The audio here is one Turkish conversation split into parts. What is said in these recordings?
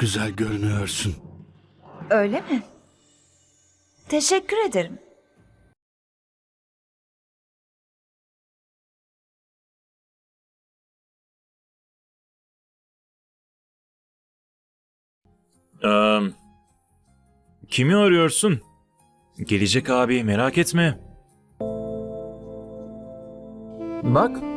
Güzel görünüyorsun. Öyle mi? Teşekkür ederim. Ee, kimi arıyorsun? Gelecek abi merak etme. Bak.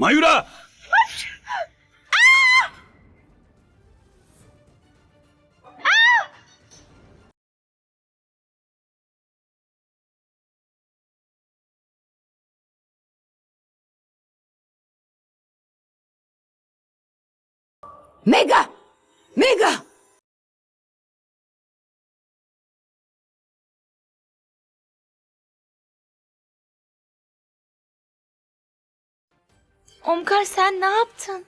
Mayura! Mega! Mega! Omkar sen ne yaptın?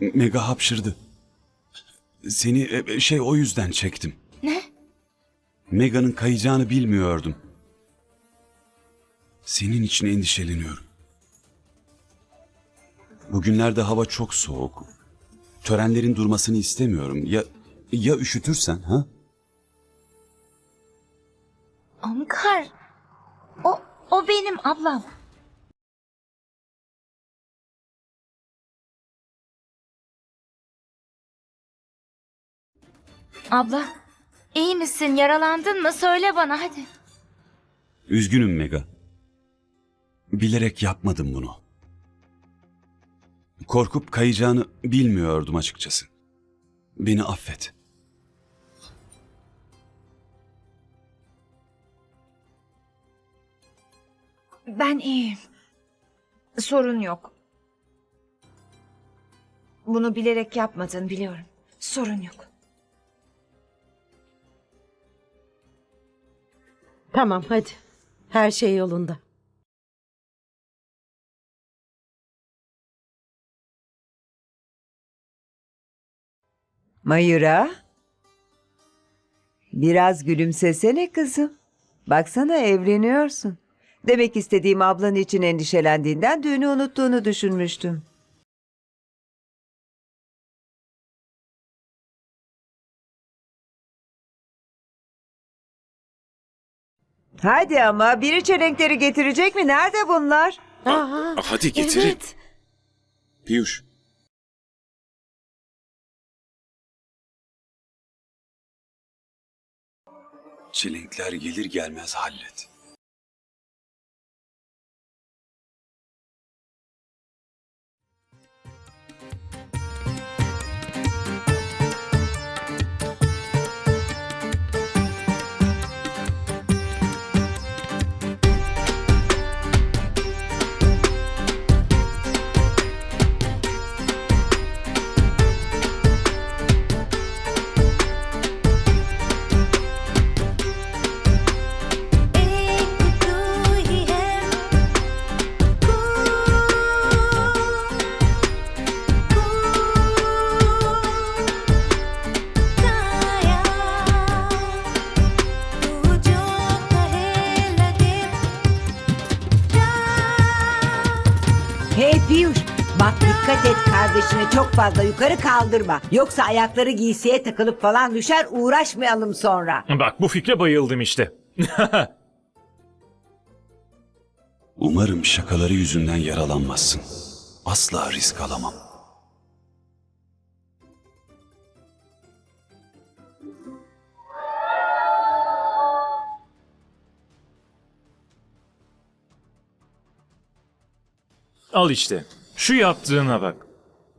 Mega hapşırdı. Seni e, e, şey o yüzden çektim. Ne? Mega'nın kayacağını bilmiyordum. Senin için endişeleniyorum. Bugünlerde hava çok soğuk. Törenlerin durmasını istemiyorum. Ya ya üşütürsen ha? Omkar. O, o benim ablam. Abla, iyi misin? Yaralandın mı? Söyle bana hadi. Üzgünüm Mega. Bilerek yapmadım bunu. Korkup kayacağını bilmiyordum açıkçası. Beni affet. Ben iyiyim. Sorun yok. Bunu bilerek yapmadın biliyorum. Sorun yok. Tamam hadi. Her şey yolunda. Mayura? Biraz gülümsesene kızım. Baksana evleniyorsun. Demek istediğim ablan için endişelendiğinden düğünü unuttuğunu düşünmüştüm. Hadi ama biri çelenkleri getirecek mi? Nerede bunlar? Aa, Hadi getirin. evet. Piyuş. Çelenkler gelir gelmez hallet. Dikkat et kardeşini çok fazla yukarı kaldırma. Yoksa ayakları giysiye takılıp falan düşer uğraşmayalım sonra. Bak bu fikre bayıldım işte. Umarım şakaları yüzünden yaralanmazsın. Asla risk alamam. Al işte. Şu yaptığına bak.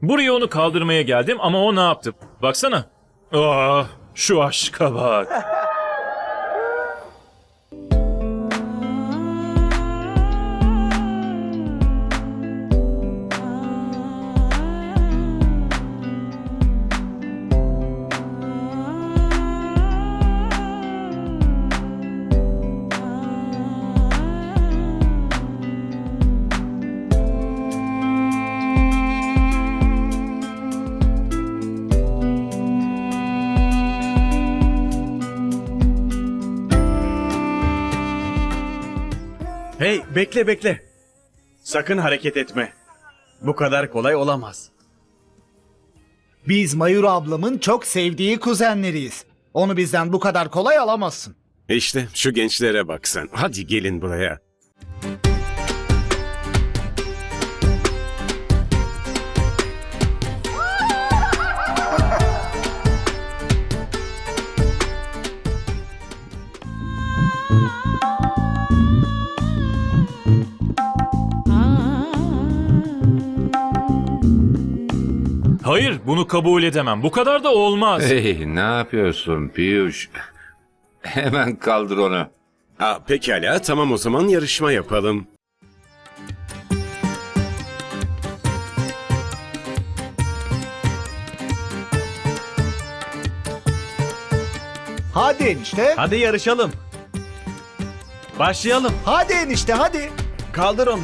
Buraya onu kaldırmaya geldim ama o ne yaptı? Baksana. Ah, şu aşka bak. Hey bekle bekle. Sakın hareket etme. Bu kadar kolay olamaz. Biz Mayur ablamın çok sevdiği kuzenleriyiz. Onu bizden bu kadar kolay alamazsın. İşte şu gençlere bak sen. Hadi gelin buraya. Hayır, bunu kabul edemem. Bu kadar da olmaz. Hey ne yapıyorsun Piyuş? Hemen kaldır onu. Aa, pekala tamam o zaman yarışma yapalım. Hadi enişte. Hadi yarışalım. Başlayalım. Hadi enişte hadi. Kaldır onu.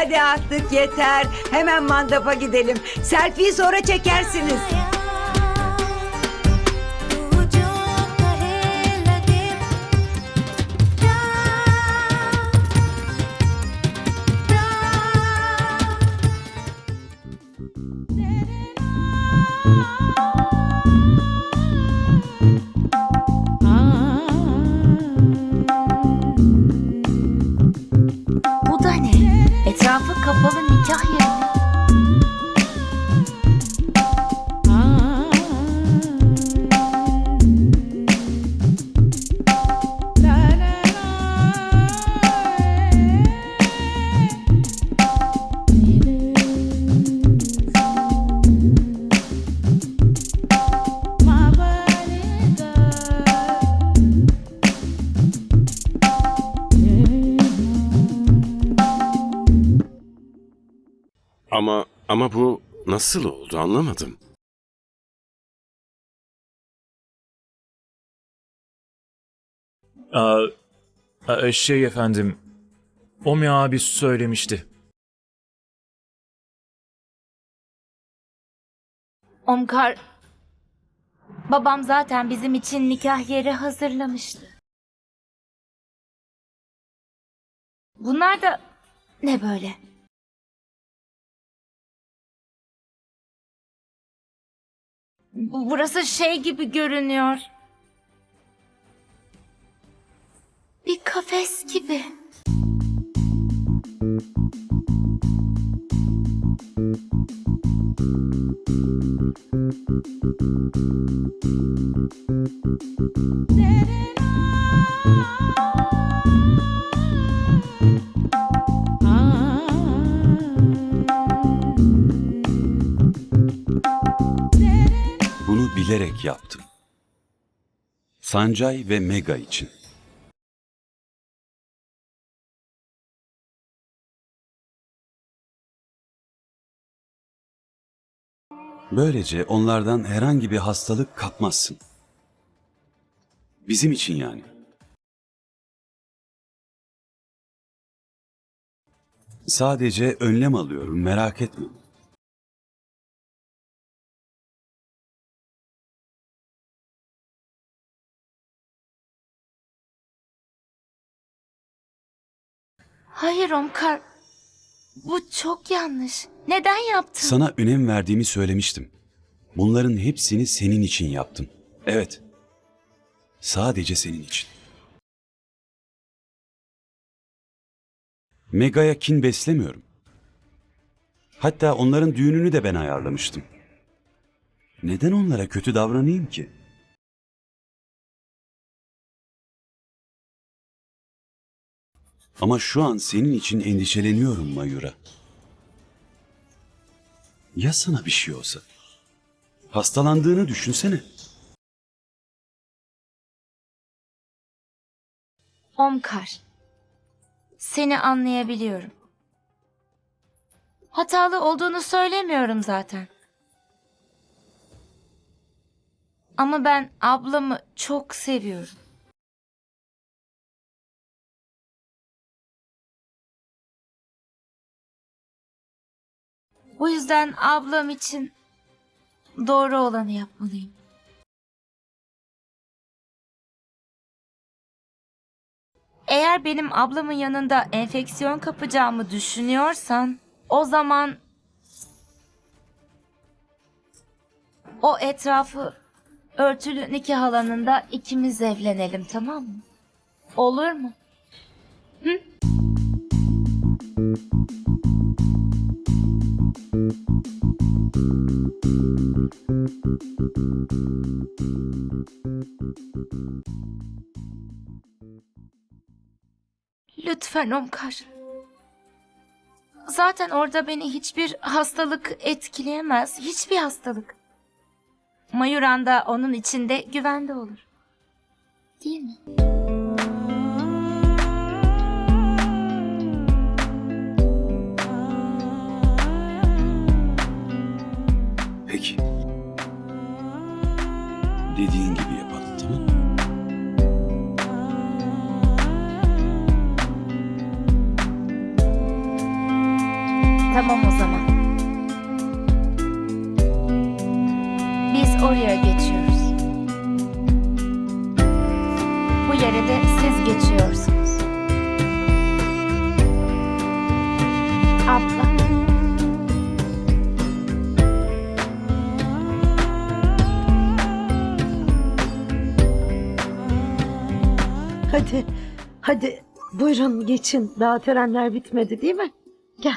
Hadi artık yeter. Hemen mandapa gidelim. Selfie sonra çekersiniz. Ama bu nasıl oldu anlamadım. Aa, aa, şey efendim, Omi abi söylemişti. Omkar, babam zaten bizim için nikah yeri hazırlamıştı. Bunlar da ne böyle? Burası şey gibi görünüyor. Bir kafes gibi. Bilerek yaptım. Sancay ve Mega için. Böylece onlardan herhangi bir hastalık kapmazsın. Bizim için yani. Sadece önlem alıyorum, merak etme. Hayır Omkar. Bu çok yanlış. Neden yaptın? Sana önem verdiğimi söylemiştim. Bunların hepsini senin için yaptım. Evet. Sadece senin için. Mega'ya kin beslemiyorum. Hatta onların düğününü de ben ayarlamıştım. Neden onlara kötü davranayım ki? Ama şu an senin için endişeleniyorum Mayura. Ya sana bir şey olsa? Hastalandığını düşünsene. Omkar. Seni anlayabiliyorum. Hatalı olduğunu söylemiyorum zaten. Ama ben ablamı çok seviyorum. Bu yüzden ablam için doğru olanı yapmalıyım. Eğer benim ablamın yanında enfeksiyon kapacağımı düşünüyorsan o zaman o etrafı örtülü nikah alanında ikimiz evlenelim tamam mı? Olur mu? Lütfen Omkar. Zaten orada beni hiçbir hastalık etkileyemez. Hiçbir hastalık. Mayuran da onun içinde güvende olur. Değil mi? Peki. Dediğin gibi Abla. Hadi, hadi buyurun geçin. Daha törenler bitmedi değil mi? Gel.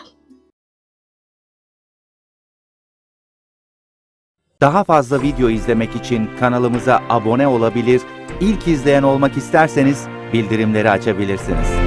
Daha fazla video izlemek için kanalımıza abone olabilir, ilk izleyen olmak isterseniz bildirimleri açabilirsiniz.